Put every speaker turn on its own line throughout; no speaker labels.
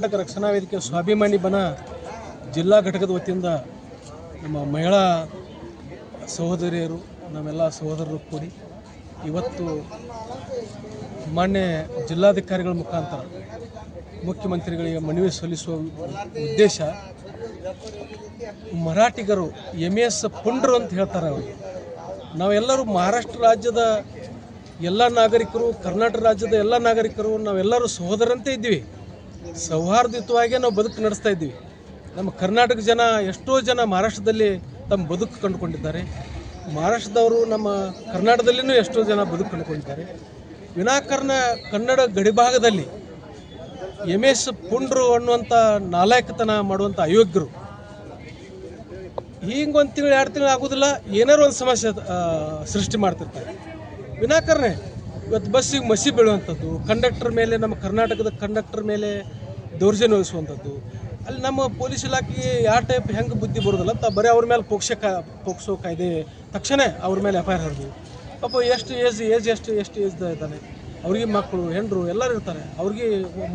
ಕರ್ನಾಟಕ ರಕ್ಷಣಾ ವೇದಿಕೆ ಸ್ವಾಭಿಮಾನಿ ಬನ ಜಿಲ್ಲಾ ಘಟಕದ ವತಿಯಿಂದ ನಮ್ಮ ಮಹಿಳಾ ಸಹೋದರಿಯರು, ನಮ್ಮೆಲ್ಲ ಸಹೋದರರು ಕೂಡಿ ಇವತ್ತು ಮಾನ್ಯ ಜಿಲ್ಲಾಧಿಕಾರಿಗಳ ಮುಖಾಂತರ ಮುಖ್ಯಮಂತ್ರಿಗಳಿಗೆ ಮನವಿ ಸಲ್ಲಿಸುವ ಉದ್ದೇಶ ಮರಾಠಿಗರು ಎಂ ಎಸ್ ಪುಂಡ್ರು ಅಂತ ಹೇಳ್ತಾರೆ ಅವರು ನಾವೆಲ್ಲರೂ ಮಹಾರಾಷ್ಟ್ರ ರಾಜ್ಯದ ಎಲ್ಲ ನಾಗರಿಕರು, ಕರ್ನಾಟಕ ರಾಜ್ಯದ ಎಲ್ಲ ನಾಗರಿಕರು, ನಾವೆಲ್ಲರೂ ಸಹೋದರಂತೆ ಇದ್ದೀವಿ. ಸೌಹಾರ್ದಯುತವಾಗಿ ನಾವು ಬದುಕು ನಡೆಸ್ತಾ ಇದ್ದೀವಿ. ನಮ್ಮ ಕರ್ನಾಟಕ ಜನ ಎಷ್ಟೋ ಜನ ಮಹಾರಾಷ್ಟ್ರದಲ್ಲಿ ತಮ್ಮ ಬದುಕು ಕಂಡುಕೊಂಡಿದ್ದಾರೆ. ಮಹಾರಾಷ್ಟ್ರದವರು ನಮ್ಮ ಕರ್ನಾಟಕದಲ್ಲಿನೂ ಎಷ್ಟೋ ಜನ ಬದುಕು ಕಂಡುಕೊಂಡಿದ್ದಾರೆ. ವಿನಾಕಾರಣ ಕನ್ನಡ ಗಡಿಭಾಗದಲ್ಲಿ ಎಂ ಎಸ್ ಪುಂಡ್ರು ಅನ್ನುವಂಥ ನಾಲಾಯಕತನ ಮಾಡುವಂಥ ಅಯೋಗ್ಯರು. ಹಿಂಗೆ ಒಂದು ತಿಂಗಳು, ಎರಡು ತಿಂಗಳು ಆಗೋದಿಲ್ಲ, ಏನಾರು ಒಂದು ಸಮಸ್ಯೆ ಸೃಷ್ಟಿ ಮಾಡ್ತಿರ್ತಾರೆ. ವಿನಾಕಾರಣ ಇವತ್ತು ಬಸ್ಸಿಗೆ ಮಸಿ ಬೀಳುವಂಥದ್ದು ಕಂಡಕ್ಟರ್ ಮೇಲೆ, ನಮ್ಮ ಕರ್ನಾಟಕದ ಕಂಡಕ್ಟರ್ ಮೇಲೆ ದೌರ್ಜನ್ಯ ವಹಿಸುವಂಥದ್ದು ಅಲ್ಲಿ ನಮ್ಮ ಪೊಲೀಸ್ ಇಲಾಖೆ ಯಾವ ಟೈಪ್ ಹೆಂಗೆ ಬುದ್ಧಿ ಬರೋದಿಲ್ಲ, ಅಂತ ಬರೀ ಅವ್ರ ಮೇಲೆ ಪೋಕ್ಷ ಕಾ, ಪೋಕ್ಸೋ ಕಾಯ್ದೆ, ತಕ್ಷಣ ಅವ್ರ ಮೇಲೆ ಎಫ್ ಐ ಆರ್ ಹರಿದು. ಪಾಪ ಎಷ್ಟು ಏಜ್ ಏಜ್ ಎಷ್ಟು ಎಷ್ಟು ಏಜ್ ಇದ್ದಾನೆ. ಅವ್ರಿಗೆ ಮಕ್ಕಳು, ಹೆಂಡರು ಎಲ್ಲರೂ ಇರ್ತಾರೆ. ಅವ್ರಿಗೆ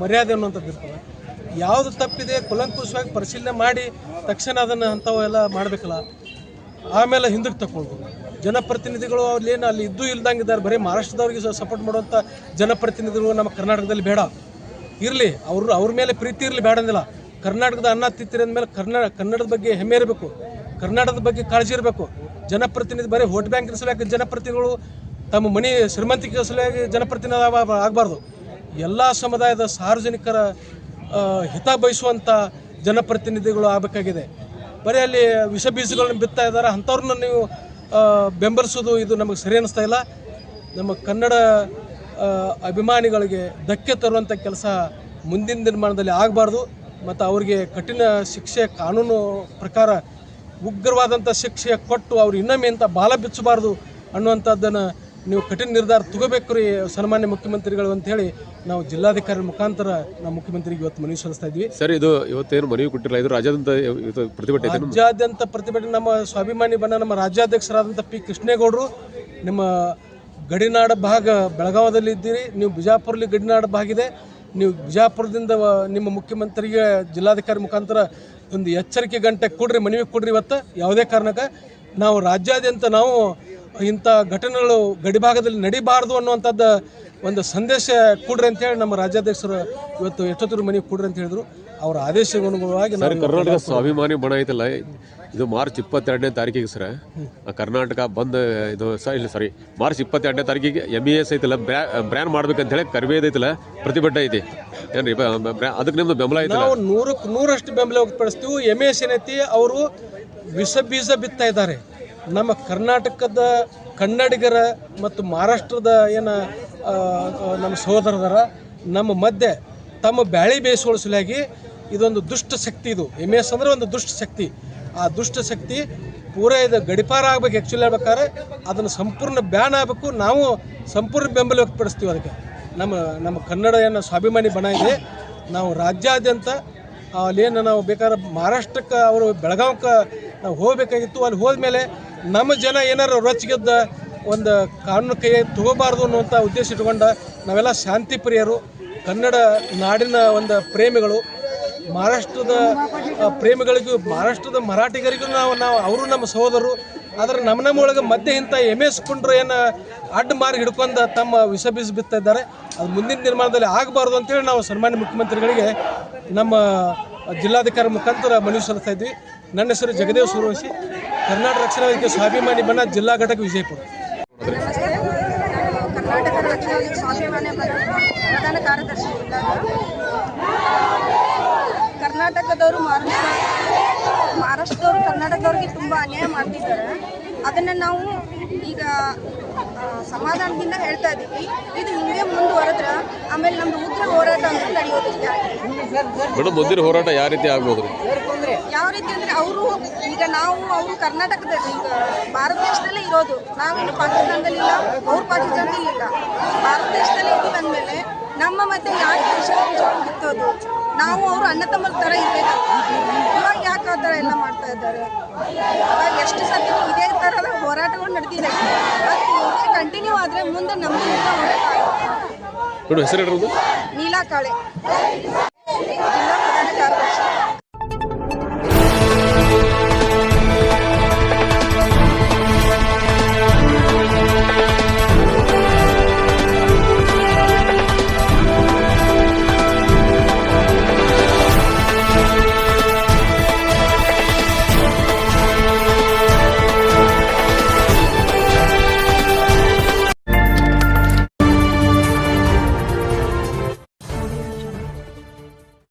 ಮರ್ಯಾದೆ ಅನ್ನೋಂಥದ್ದು ಇರ್ತದೆ. ಯಾವುದು ತಪ್ಪಿದೆ, ಕುಲಂಕುಷವಾಗಿ ಪರಿಶೀಲನೆ ಮಾಡಿ, ತಕ್ಷಣ ಅದನ್ನು ಅಂಥವೆಲ್ಲ ಮಾಡಬೇಕಲ್ಲ. ಆಮೇಲೆ ಹಿಂದಕ್ಕೆ ತಗೊಳ್ದು ಜನಪ್ರತಿನಿಧಿಗಳು ಅವ್ರೇನು ಅಲ್ಲಿ ಇದ್ದು ಇಲ್ದಂಗೆ ಇದ್ದಾರೆ. ಬರೀ ಮಹಾರಾಷ್ಟ್ರದವ್ರಿಗೆ ಸಪೋರ್ಟ್ ಮಾಡುವಂಥ ಜನಪ್ರತಿನಿಧಿಗಳು ನಮ್ಮ ಕರ್ನಾಟಕದಲ್ಲಿ ಬೇಡ. ಇರಲಿ, ಅವರು ಅವ್ರ ಮೇಲೆ ಪ್ರೀತಿ ಇರಲಿ, ಬೇಡ ಅಂದಿಲ್ಲ. ಕರ್ನಾಟಕದ ಅನ್ನ ತಿತ್ತಿರ ಮೇಲೆ ಕನ್ನಡ ಕನ್ನಡದ ಬಗ್ಗೆ ಹೆಮ್ಮೆ ಇರಬೇಕು. ಕರ್ನಾಟಕದ ಬಗ್ಗೆ ಕಾಳಜಿ ಇರಬೇಕು. ಜನಪ್ರತಿನಿಧಿ ಬರೀ ವೋಟ್ ಬ್ಯಾಂಕ್ ಸಲುವಾಗಿ ಜನಪ್ರತಿನಿಧಿಗಳು ತಮ್ಮ ಮನೆ ಶ್ರೀಮಂತಿಕೆ ಸಲುವಾಗಿ ಜನಪ್ರತಿನಿಧಿ ಆಗಬಾರ್ದು. ಎಲ್ಲ ಸಮುದಾಯದ ಸಾರ್ವಜನಿಕರ ಹಿತ ಬಯಸುವಂಥ ಜನಪ್ರತಿನಿಧಿಗಳು ಆಗಬೇಕಾಗಿದೆ. ಬರೀ ಅಲ್ಲಿ ವಿಷ ಬೀಜಗಳನ್ನ ಬಿತ್ತಾ ಇದ್ದಾರೆ. ಅಂಥವ್ರನ್ನ ನೀವು ಬೆಂಬಲಿಸೋದು ಇದು ನಮಗೆ ಸರಿ ಅನ್ನಿಸ್ತಾ ಇಲ್ಲ. ನಮ್ಮ ಕನ್ನಡ ಅಭಿಮಾನಿಗಳಿಗೆ ಧಕ್ಕೆ ತರುವಂಥ ಕೆಲಸ ಮುಂದಿನ ದಿನಮಾನದಲ್ಲಿ ಆಗಬಾರ್ದು. ಮತ್ತು ಅವರಿಗೆ ಕಠಿಣ ಶಿಕ್ಷೆ ಕಾನೂನು ಪ್ರಕಾರ ಉಗ್ರವಾದಂಥ ಶಿಕ್ಷೆ ಕೊಟ್ಟು ಅವ್ರು ಇನ್ನೊಮ್ಮೆ ಇಂಥ ಬಾಲ ಬಿಚ್ಚಬಾರ್ದು ಅನ್ನುವಂಥದ್ದನ್ನು ನೀವು ಕಠಿಣ ನಿರ್ಧಾರ ತಗೋಬೇಕು ರೀ ಸನ್ಮಾನ್ಯ ಮುಖ್ಯಮಂತ್ರಿಗಳು ಅಂತ ಹೇಳಿ ನಾವು ಜಿಲ್ಲಾಧಿಕಾರಿ ಮುಖಾಂತರ ನಾವು ಮುಖ್ಯಮಂತ್ರಿಗೆ ಇವತ್ತು ಮನವಿ ಸಲ್ಲಿಸ್ತಾ ಇದ್ವಿ.
ಸರ್ ಇದು ಇವತ್ತೇನು ಮನವಿ ಕೊಟ್ಟಿಲ್ಲ ಇದು ರಾಜ್ಯಾದ್ಯಂತ ಪ್ರತಿಭಟನೆ
ರಾಜ್ಯಾದ್ಯಂತ ಪ್ರತಿಭಟನೆ ನಮ್ಮ ಸ್ವಾಭಿಮಾನಿ ಬಣ್ಣ ನಮ್ಮ ರಾಜ್ಯಾಧ್ಯಕ್ಷರಾದಂಥ ಪಿ ಕೃಷ್ಣೇಗೌಡರು ನಿಮ್ಮ ಗಡಿನಾಡ ಭಾಗ ಬೆಳಗಾವದಲ್ಲಿ ಇದ್ದೀರಿ ನೀವು ಬಿಜಾಪುರಲ್ಲಿ ಗಡಿನಾಡ ಭಾಗ ಇದೆ ನೀವು ಬಿಜಾಪುರದಿಂದ ನಿಮ್ಮ ಮುಖ್ಯಮಂತ್ರಿಗೆ ಜಿಲ್ಲಾಧಿಕಾರಿ ಮುಖಾಂತರ ಒಂದು ಎಚ್ಚರಿಕೆ ಗಂಟೆ ಕೊಡ್ರಿ ಮನವಿ ಕೊಡ್ರಿ ಇವತ್ತು ಯಾವುದೇ ಕಾರಣಕ್ಕೆ. ನಾವು ರಾಜ್ಯಾದ್ಯಂತ ನಾವು ಇಂಥ ಘಟನೆಗಳು ಗಡಿಭಾಗದಲ್ಲಿ ನಡಿಬಾರ್ದು ಅನ್ನುವಂಥದ್ದು ಒಂದು ಸಂದೇಶ ಕೊಡ್ರಿ ಅಂತೇಳಿ ನಮ್ಮ ರಾಜ್ಯಾಧ್ಯಕ್ಷರು ಇವತ್ತು ಎಷ್ಟೊತ್ತರ ಮನೆಗೆ ಕೊಡ್ರಿ ಅಂತ ಹೇಳಿದ್ರು. ಅವರ ಆದೇಶಕ್ಕೆ ಅನುಗುಣವಾಗಿ
ಕರ್ನಾಟಕ ಸ್ವಾಭಿಮಾನಿ ಬಣ ಐತಲ್ಲ ಇದು ಮಾರ್ಚ್ ಇಪ್ಪತ್ತೆರಡನೇ ತಾರೀಕಿಗೆ ಸರ್. ಕರ್ನಾಟಕ ಬಂದ್ ಇದು ಇಲ್ಲ ಸಾರಿ ಮಾರ್ಚ್ ಇಪ್ಪತ್ತೆರಡನೇ ತಾರೀಕಿಗೆ ಎಂ ಇ ಎಸ್ ಐತಲ್ಲ ಬ್ರ್ಯಾನ್ ಮಾಡ್ಬೇಕಂತ ಹೇಳಿ ಕರಿಬೇದ್ ಐತಲ್ಲ ಪ್ರತಿಭಟನೆ ಐತಿ. ಏನ್ರಿ ಅದಕ್ಕೆ ನಿಮ್ದು ಬೆಂಬಲ ಐತಲ್ಲ?
ನಾವು ನೂರಕ್ಕೆ ನೂರಷ್ಟು ಬೆಂಬಲ ವ್ಯಕ್ತಪಡಿಸ್ತೀವಿ. ಎಂ ಎಸ್ ಏನೈತಿ ಅವರು ವಿಷ ಬೀಜ ಬಿತ್ತಾ ಇದ್ದಾರೆ. ನಮ್ಮ ಕರ್ನಾಟಕದ ಕನ್ನಡಿಗರ ಮತ್ತು ಮಹಾರಾಷ್ಟ್ರದ ಏನು ನಮ್ಮ ಸಹೋದರದರ ನಮ್ಮ ಮಧ್ಯೆ ತಮ್ಮ ಬ್ಯಾಳಿ ಬೇಯಿಸ್ಕೊಳ್ಳೋ ಸಲುವಾಗಿ ಇದೊಂದು ದುಷ್ಟ ಶಕ್ತಿ ಇದು. ಎಂ ಎಸ್ ಅಂದ್ರೆ ಒಂದು ದುಷ್ಟ ಶಕ್ತಿ. ಆ ದುಷ್ಟ ಶಕ್ತಿ ಪೂರ ಇದು ಗಡಿಪಾರ ಆಗ್ಬೇಕು ಆ್ಯಕ್ಚುಲಿ ಹೇಳ್ಬೇಕಾದ್ರೆ, ಅದನ್ನು ಸಂಪೂರ್ಣ ಬ್ಯಾನ್ ಆಗಬೇಕು. ನಾವು ಸಂಪೂರ್ಣ ಬೆಂಬಲ ವ್ಯಕ್ತಪಡಿಸ್ತೀವಿ ಅದಕ್ಕೆ. ನಮ್ಮ ನಮ್ಮ ಕನ್ನಡ ಏನು ಸ್ವಾಭಿಮಾನಿ ಬಣ ಇದೆ. ನಾವು ರಾಜ್ಯಾದ್ಯಂತ ಅಲ್ಲೇನು ನಾವು ಬೇಕಾದ್ರೆ ಮಹಾರಾಷ್ಟ್ರಕ್ಕೆ ಅವರು ಬೆಳಗಾವಕ್ಕೆ ನಾವು ಹೋಗಬೇಕಾಗಿತ್ತು. ಅಲ್ಲಿ ಹೋದ್ಮೇಲೆ ನಮ್ಮ ಜನ ಏನಾರು ರೊಚ್ಚಿಗೆದ್ದ ಒಂದು ಕಾನೂನು ಕೈ ತಗೋಬಾರ್ದು ಅನ್ನುವಂಥ ಉದ್ದೇಶ ಇಟ್ಕೊಂಡ ನಾವೆಲ್ಲ ಶಾಂತಿ ಪ್ರಿಯರು. ಕನ್ನಡ ನಾಡಿನ ಒಂದು ಪ್ರೇಮಿಗಳು. ಮಹಾರಾಷ್ಟ್ರದ ಪ್ರೇಮಿಗಳಿಗೂ, ಮಹಾರಾಷ್ಟ್ರದ ಮರಾಠಿಗರಿಗೂ ನಾವು ನಾವು, ಅವರು ನಮ್ಮ ಸಹೋದರರು. ಆದರೆ ನಮ್ಮ ನಮ್ಮ ಒಳಗೆ ಮಧ್ಯೆ ಇಂಥ ಎಂ ಎಸ್ ಏನು ಅಡ್ಡ ಮಾರ್ಗ ಹಿಡ್ಕೊಂಡು ತಮ್ಮ ವಿಷ ಬಿಸಿ ಬಿತ್ತಾ ಇದ್ದಾರೆ. ಅದು ಮುಂದಿನ ನಿರ್ಮಾಣದಲ್ಲಿ ಆಗಬಾರ್ದು ಅಂತೇಳಿ ನಾವು ಸನ್ಮಾನ್ಯ ಮುಖ್ಯಮಂತ್ರಿಗಳಿಗೆ ನಮ್ಮ ಜಿಲ್ಲಾಧಿಕಾರಿ ಮುಖಾಂತರ ಮನವಿ ಸಲ್ಲಿಸ್ತಾ ಇದ್ವಿ. ನನ್ನ ಹೆಸರು ಜಗದೇವ್ ಸೂರ್ವಶಿ ಕರ್ನಾಟಕ ರಕ್ಷಣಾ ವೇದಿಕೆ ಸ್ವಾಭಿಮಾನಿ ಬಣ ಜಿಲ್ಲಾ ಘಟಕ ವಿಜಯಪುರ.
ನಮಸ್ತೆ ನಾನು ಕರ್ನಾಟಕ ರಕ್ಷಣಾ ವೇದಿಕೆ ಸ್ವಾಭಿಮಾನಿ ಬಣ ಪ್ರಧಾನ ಕಾರ್ಯದರ್ಶಿ ಕರ್ನಾಟಕದವರು ಮಹಾರಾಷ್ಟ್ರ ಮಹಾರಾಷ್ಟ್ರದವರು ಕರ್ನಾಟಕದವ್ರಿಗೆ ತುಂಬ ಅನ್ಯಾಯ ಮಾಡ್ತಿದ್ದಾರೆ. ಅದನ್ನು ನಾವು ಈಗ ಸಮಾಧಾನದಿಂದ ಹೇಳ್ತಾ ಇದ್ದೀವಿ ಇದು ಹಿಂಗೆ ಮುಂದುವರೆದ್ರೆ ಆಮೇಲೆ ನಮ್ದು ಉಗ್ರ ಹೋರಾಟ ಅಂತ ನಡೆಯೋದು
ಮೇಡಮ್ ಮುಂದಿನ ಹೋರಾಟ ಯಾವ ರೀತಿ ಆಗ್ಬೋದು?
ಯಾವ ರೀತಿ ಅಂದರೆ ಅವರು ಈಗ ನಾವು ಅವರು ಕರ್ನಾಟಕದಲ್ಲಿ ಈಗ ಭಾರತ ದೇಶದಲ್ಲೇ ಇರೋದು. ನಾವೇನು ಪಾಕಿಸ್ತಾನದಲ್ಲಿ ಇಲ್ಲ ಅವ್ರು ಪಾಕಿಸ್ತಾನದಲ್ಲಿ ಇಲ್ಲ. ಭಾರತ ದೇಶದಲ್ಲಿ ಇದು ಅಂದಮೇಲೆ ನಮ್ಮ ಮತ್ತೆ ಯಾಕೆ ದೇಶ ಬಿತ್ತೋದು? ನಾವು ಅವರು ಅಣ್ಣ ತಮ್ಮರ ಥರ ಇರಬೇಕು ಇವಾಗ ಯಾಕೆ ಆ ಥರ ಎಲ್ಲ ಮಾಡ್ತಾ ಇದ್ದಾರೆ? ಇವಾಗ ಎಷ್ಟು ಸತಿ ಇದೇ ಥರದ ಹೋರಾಟಗಳು ನಡೆದಿದೆ. ಅದು ಕಂಟಿನ್ಯೂ ಆದರೆ ಮುಂದೆ ನಮ್ಮದು ಹೋರಾಟ ಜಿಲ್ಲಾ
ಪ್ರಧಾನ ಹೆಸರು